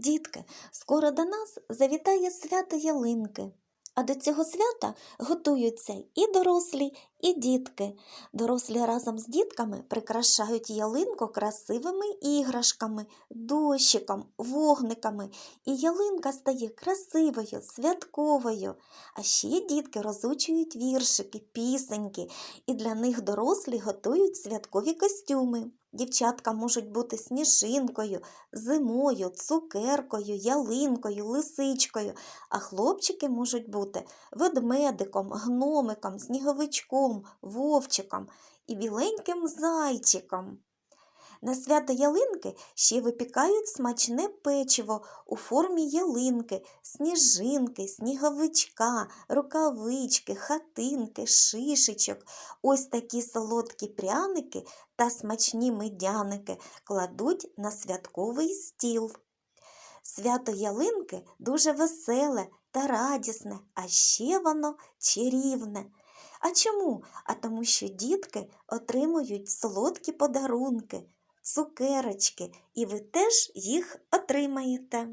Дітки, скоро до нас завітає свято ялинки. А до цього свята готуються і дорослі, і дітки. Дорослі разом з дітками прикрашають ялинку красивими іграшками, дощиком, вогниками, і ялинка стає красивою, святковою. А ще дітки розучують віршики, пісеньки, і для них дорослі готують святкові костюми. Дівчатка можуть бути сніжинкою, зимою, цукеркою, ялинкою, лисичкою, а хлопчики можуть бути ведмедиком, гномиком, сніговичком, вовчиком і біленьким зайчиком. На свято ялинки ще випікають смачне печиво у формі ялинки, сніжинки, сніговичка, рукавички, хатинки, шишечок. Ось такі солодкі пряники та смачні медяники кладуть на святковий стіл. Свято ялинки дуже веселе та радісне, а ще воно чарівне. А чому? А тому, що дітки отримують солодкі подарунки, цукерочки, і ви теж їх отримаєте.